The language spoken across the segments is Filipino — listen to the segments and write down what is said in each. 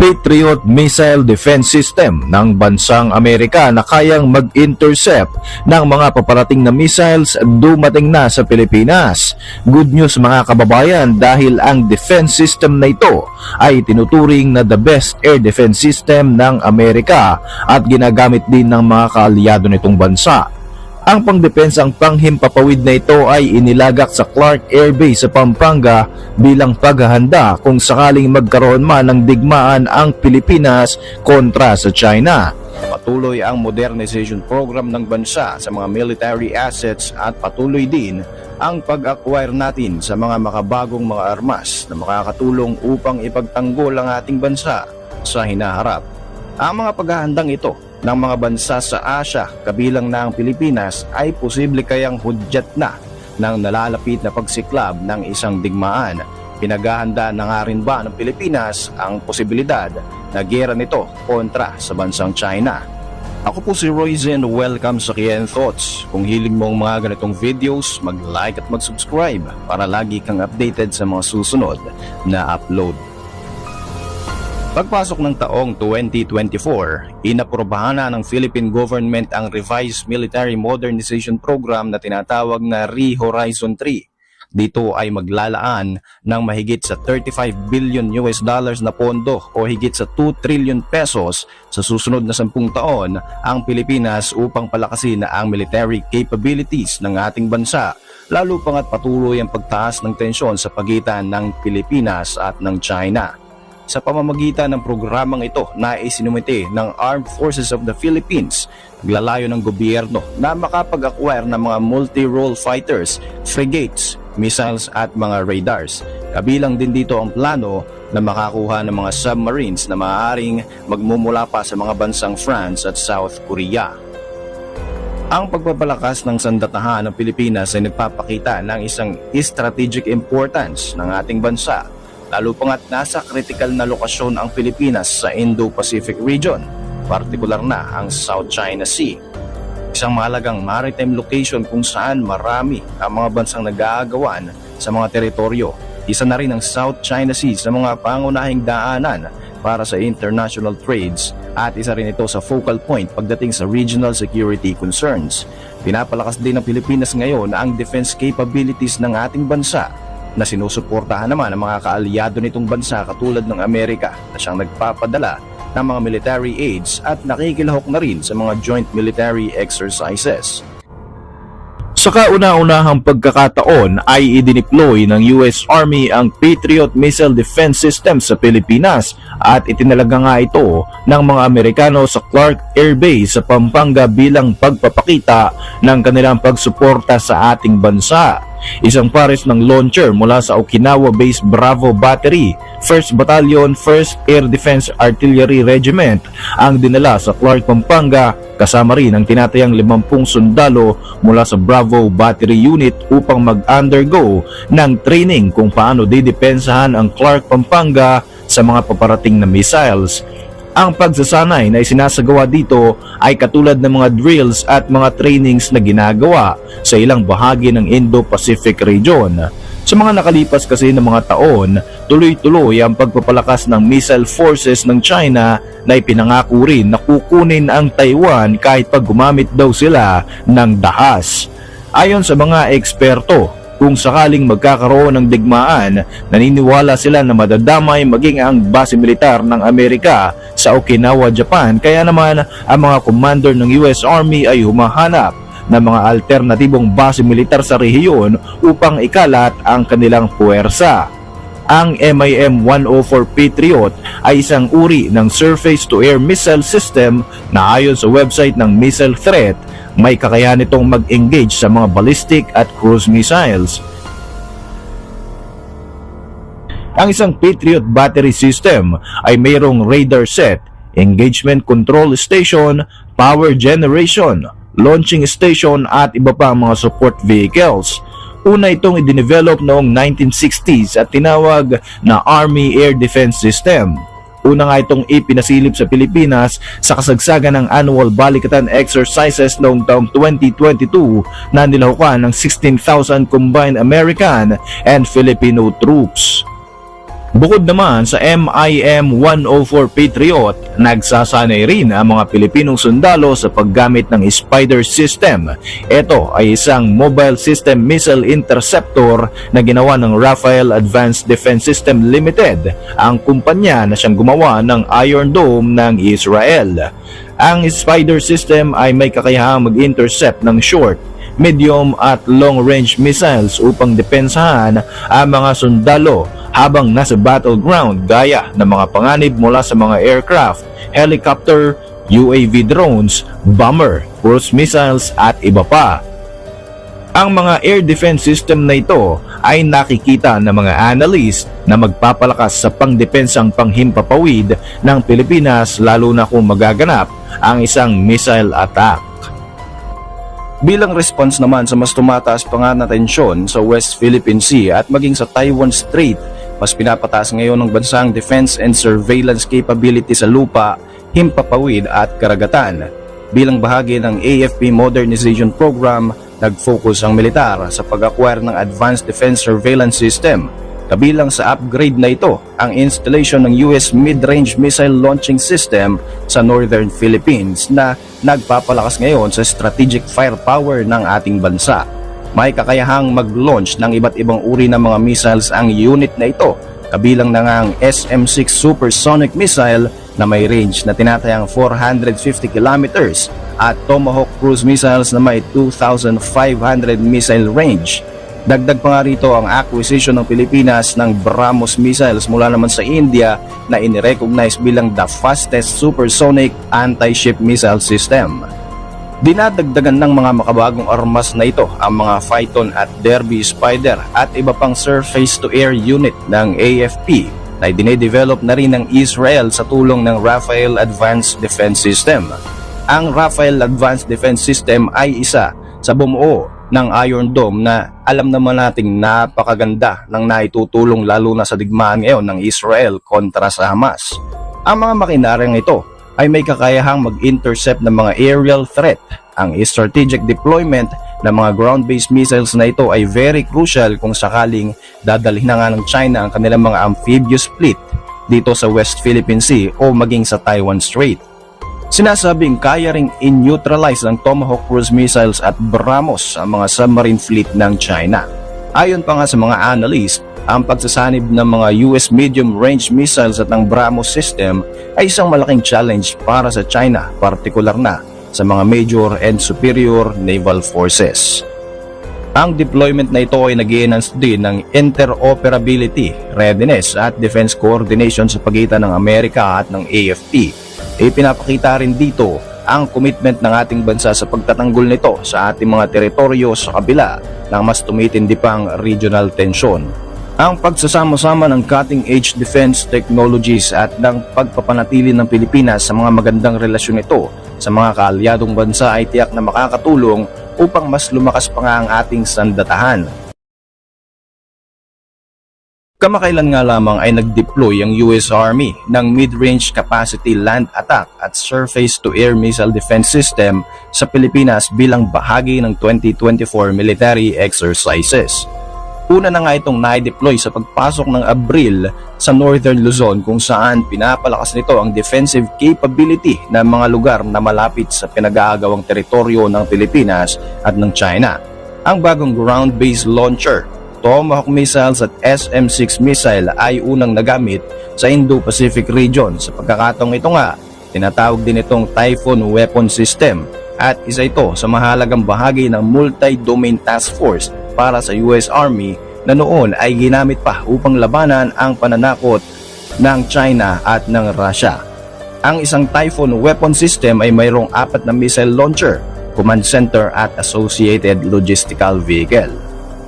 Patriot Missile Defense System ng bansang Amerika na kayang mag-intercept ng mga paparating na missiles dumating na sa Pilipinas. Good news mga kababayan dahil ang defense system na ito ay tinuturing na the best air defense system ng Amerika at ginagamit din ng mga kaalyado nitong bansa. Ang pangdepensang panghimpapawid na ito ay inilagak sa Clark Air Base sa Pampanga bilang paghahanda kung sakaling magkaroon man ng digmaan ang Pilipinas kontra sa China. Patuloy ang modernization program ng bansa sa mga military assets at patuloy din ang pag-acquire natin sa mga makabagong mga armas na makakatulong upang ipagtanggol ang ating bansa sa hinaharap. Ang mga paghahandang ito ng mga bansa sa Asia kabilang na ang Pilipinas ay posible kayang hudyat na ng nalalapit na pagsiklab ng isang digmaan. Pinaghahanda na nga rin ba ng Pilipinas ang posibilidad na gera nito kontra sa bansang China? Ako po si Royzen, welcome sa Kian Thoughts. Kung hiling mo ang mga ganitong videos, mag-like at mag-subscribe para lagi kang updated sa mga susunod na upload. Pagpasok ng taong 2024, inaprobahan na ng Philippine government ang revised military modernization program na tinatawag na Re-Horizon 3. Dito ay maglalaan ng mahigit sa 35 billion US dollars na pondo o higit sa 2 trillion pesos sa susunod na 10 taon ang Pilipinas upang palakasin ang military capabilities ng ating bansa lalo pangat patuloy ang pagtaas ng tensyon sa pagitan ng Pilipinas at ng China sa pamamagitan ng programang ito na isinumite ng Armed Forces of the Philippines. Naglalayo ng gobyerno na makapag-acquire ng mga multi-role fighters, frigates, missiles at mga radars. Kabilang din dito ang plano na makakuha ng mga submarines na maaaring magmumula pa sa mga bansang France at South Korea. Ang pagpapalakas ng sandatahan ng Pilipinas ay nagpapakita ng isang strategic importance ng ating bansa lalo pangat nasa critical na lokasyon ang Pilipinas sa Indo-Pacific region, partikular na ang South China Sea. Isang mahalagang maritime location kung saan marami ang mga bansang nag-aagawan sa mga teritoryo. Isa na rin ang South China Sea sa mga pangunahing daanan para sa international trades at isa rin ito sa focal point pagdating sa regional security concerns. Pinapalakas din ng Pilipinas ngayon ang defense capabilities ng ating bansa na sinusuportahan naman ng mga kaalyado nitong bansa katulad ng Amerika na siyang nagpapadala ng mga military aids at nakikilahok na rin sa mga joint military exercises. Sa kauna-unahang pagkakataon ay idineploy ng US Army ang Patriot Missile Defense System sa Pilipinas at itinalaga nga ito ng mga Amerikano sa Clark Air Base sa Pampanga bilang pagpapakita ng kanilang pagsuporta sa ating bansa. Isang pares ng launcher mula sa Okinawa-based Bravo Battery, 1st Battalion, 1st Air Defense Artillery Regiment ang dinala sa Clark, Pampanga kasama rin ang tinatayang 50 sundalo mula sa Bravo Battery Unit upang mag-undergo ng training kung paano didepensahan ang Clark, Pampanga sa mga paparating na missiles. Ang pagsasanay na isinasagawa dito ay katulad ng mga drills at mga trainings na ginagawa sa ilang bahagi ng Indo-Pacific region. Sa mga nakalipas kasi ng mga taon, tuloy-tuloy ang pagpapalakas ng missile forces ng China na ipinangako rin na kukunin ang Taiwan kahit pag gumamit daw sila ng dahas. Ayon sa mga eksperto, kung sakaling magkakaroon ng digmaan, naniniwala sila na madadamay maging ang base militar ng Amerika sa Okinawa, Japan. Kaya naman ang mga commander ng US Army ay humahanap ng mga alternatibong base militar sa rehiyon upang ikalat ang kanilang puwersa. Ang MIM-104 Patriot ay isang uri ng surface-to-air missile system na ayon sa website ng Missile Threat may kakayahan itong mag-engage sa mga ballistic at cruise missiles. Ang isang Patriot battery system ay mayroong radar set, engagement control station, power generation, launching station at iba pang mga support vehicles. Una itong idinevelop noong 1960s at tinawag na Army Air Defense System. Una nga itong ipinasilip sa Pilipinas sa kasagsagan ng annual balikatan exercises noong taong 2022 na nilahukan ng 16,000 combined American and Filipino troops. Bukod naman sa MIM-104 Patriot, nagsasanay rin ang mga Pilipinong sundalo sa paggamit ng Spider System. Ito ay isang mobile system missile interceptor na ginawa ng Rafael Advanced Defense System Limited, ang kumpanya na siyang gumawa ng Iron Dome ng Israel. Ang Spider System ay may kakayahang mag-intercept ng short, medium at long-range missiles upang depensahan ang mga sundalo habang nasa battleground gaya ng mga panganib mula sa mga aircraft, helicopter, UAV drones, bomber, cruise missiles at iba pa. Ang mga air defense system na ito ay nakikita ng mga analyst na magpapalakas sa pangdepensang panghimpapawid ng Pilipinas lalo na kung magaganap ang isang missile attack. Bilang response naman sa mas tumataas pa nga na tensyon sa West Philippine Sea at maging sa Taiwan Strait, mas pinapataas ngayon ng bansang defense and surveillance capability sa lupa, himpapawid at karagatan. Bilang bahagi ng AFP Modernization Program, nag-focus ang militar sa pag-acquire ng Advanced Defense Surveillance System. Kabilang sa upgrade na ito ang installation ng US Mid-Range Missile Launching System sa Northern Philippines na nagpapalakas ngayon sa strategic firepower ng ating bansa. May kakayahang mag-launch ng iba't ibang uri ng mga missiles ang unit na ito, kabilang na nga ang SM-6 Supersonic Missile na may range na tinatayang 450 kilometers at Tomahawk cruise missiles na may 2,500 missile range. Dagdag pa nga rito ang acquisition ng Pilipinas ng BrahMos missiles mula naman sa India na inirecognize bilang the fastest supersonic anti-ship missile system. Dinadagdagan ng mga makabagong armas na ito ang mga Phyton at Derby Spider at iba pang surface-to-air unit ng AFP na dinedevelop na rin ng Israel sa tulong ng Rafael Advanced Defense System. Ang Rafael Advanced Defense System ay isa sa bumuo ng Iron Dome na alam naman nating napakaganda ng naitutulong lalo na sa digmaan ngayon ng Israel kontra sa Hamas. Ang mga makinaryang ito ay may kakayahang mag-intercept ng mga aerial threat. Ang strategic deployment ng mga ground-based missiles na ito ay very crucial kung sakaling dadalhin nga ng China ang kanilang mga amphibious fleet dito sa West Philippine Sea o maging sa Taiwan Strait. Sinasabing kaya ring in-neutralize ng Tomahawk cruise missiles at BrahMos ang mga submarine fleet ng China. Ayon pa nga sa mga analyst, ang pagsasanib ng mga US medium-range missiles at ng BrahMos system ay isang malaking challenge para sa China, partikular na sa mga major and superior naval forces. Ang deployment na ito ay nag enhance din ng interoperability, readiness at defense coordination sa pagitan ng Amerika at ng AFP. Ipinapakita rin dito ang commitment ng ating bansa sa pagtatanggol nito sa ating mga teritoryo sa kabila ng mas tumitindi pang regional tension. Ang pagsasama-sama ng cutting-edge defense technologies at ng pagpapanatili ng Pilipinas sa mga magandang relasyon nito sa mga kaalyadong bansa ay tiyak na makakatulong upang mas lumakas pa nga ang ating sandatahan. Kamakailan nga lamang ay nag-deploy ang US Army ng Mid-Range Capacity Land Attack at Surface-to-Air Missile Defense System sa Pilipinas bilang bahagi ng 2024 military exercises. Una na nga itong na-deploy sa pagpasok ng Abril sa Northern Luzon kung saan pinapalakas nito ang defensive capability ng mga lugar na malapit sa pinag-aagawang teritoryo ng Pilipinas at ng China. Ang bagong ground-based launcher, Tomahawk missiles at SM-6 missile ay unang nagamit sa Indo-Pacific region. Sa pagkakataong ito nga, tinatawag din itong Typhoon Weapon System at isa ito sa mahalagang bahagi ng Multi-Domain Task Force para sa US Army na noon ay ginamit pa upang labanan ang pananakot ng China at ng Russia. Ang isang Typhoon weapon system ay mayroong apat na missile launcher, command center at associated logistical vehicle.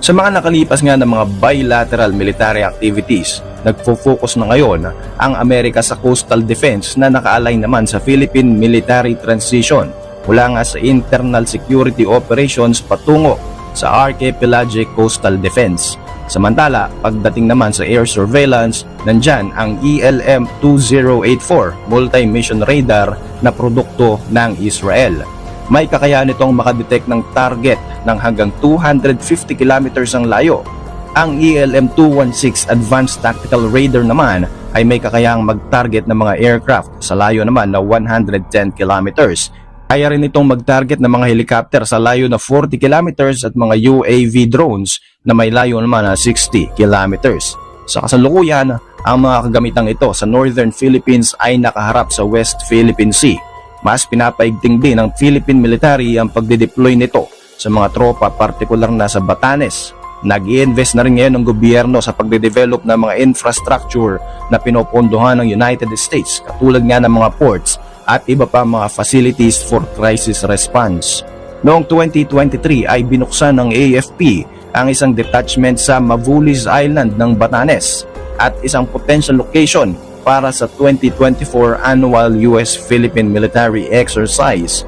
Sa mga nakalipas nga ng mga bilateral military activities, nagfo-focus na ngayon ang Amerika sa coastal defense na naka-align naman sa Philippine military transition mula nga sa internal security operations patungo sa Archipelagic Coastal Defense. Samantala, pagdating naman sa air surveillance, nandyan ang E ELM-2084 multi-mission radar na produkto ng Israel. May kakayahan itong makadetect ng target ng hanggang 250 kilometers ang layo. Ang E ELM-216 Advanced Tactical Radar naman ay may kakayahang mag-target ng mga aircraft sa layo naman na 110 kilometers. Kaya rin itong mag-target ng mga helicopter sa layo na 40 kilometers at mga UAV drones na may layo naman na 60 kilometers. Sa kasalukuyan, ang mga kagamitang ito sa Northern Philippines ay nakaharap sa West Philippine Sea. Mas pinapaigting din ng Philippine military ang pagde-deploy nito sa mga tropa partikular na sa Batanes. nag invest na rin ngayon ng gobyerno sa pagde-develop ng mga infrastructure na pinopondohan ng United States katulad nga ng mga ports at iba pa mga facilities for crisis response. Noong 2023 ay binuksan ng AFP ang isang detachment sa Mavulis Island ng Batanes at isang potential location para sa 2024 annual US-Philippine Military Exercise.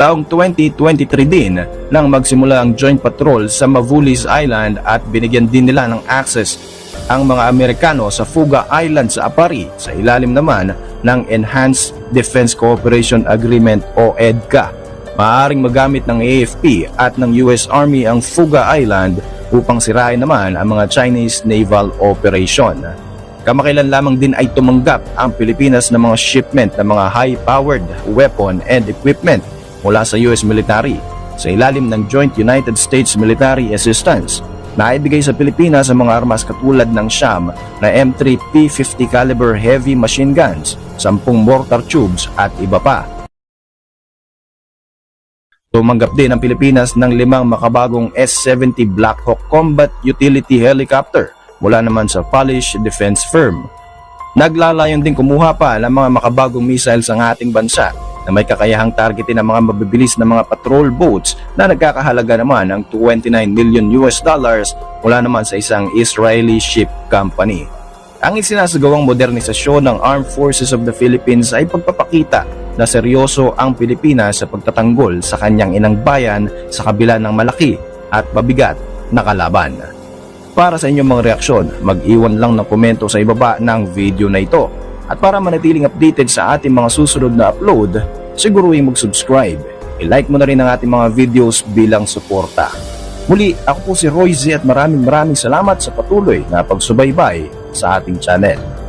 Taong 2023 din nang magsimula ang joint patrol sa Mavulis Island at binigyan din nila ng access ang mga Amerikano sa Fuga Island sa Apari sa ilalim naman ng Enhanced Defense Cooperation Agreement o EDCA. Maaaring magamit ng AFP at ng US Army ang Fuga Island upang sirain naman ang mga Chinese naval operation. Kamakailan lamang din ay tumanggap ang Pilipinas ng mga shipment ng mga high-powered weapon and equipment mula sa US military sa ilalim ng Joint United States Military Assistance na ibigay sa Pilipinas ang mga armas katulad ng Sham na M3 P50 caliber heavy machine guns, 10 mortar tubes at iba pa. Tumanggap din ang Pilipinas ng limang makabagong S-70 Black Hawk Combat Utility Helicopter mula naman sa Polish defense firm. Naglalayon din kumuha pa ng mga makabagong missiles ang ating bansa na may kakayahang targetin ang mga mabibilis na mga patrol boats na nagkakahalaga naman ng 29 million US dollars mula naman sa isang Israeli ship company. Ang isinasagawang modernisasyon ng Armed Forces of the Philippines ay pagpapakita na seryoso ang Pilipinas sa pagtatanggol sa kanyang inang bayan sa kabila ng malaki at mabigat na kalaban. Para sa inyong mga reaksyon, mag-iwan lang ng komento sa ibaba ng video na ito. At para manatiling updated sa ating mga susunod na upload, siguruhin mag-subscribe. I-like mo na rin ang ating mga videos bilang suporta. Muli, ako po si Roy Z at maraming maraming salamat sa patuloy na pagsubaybay sa ating channel.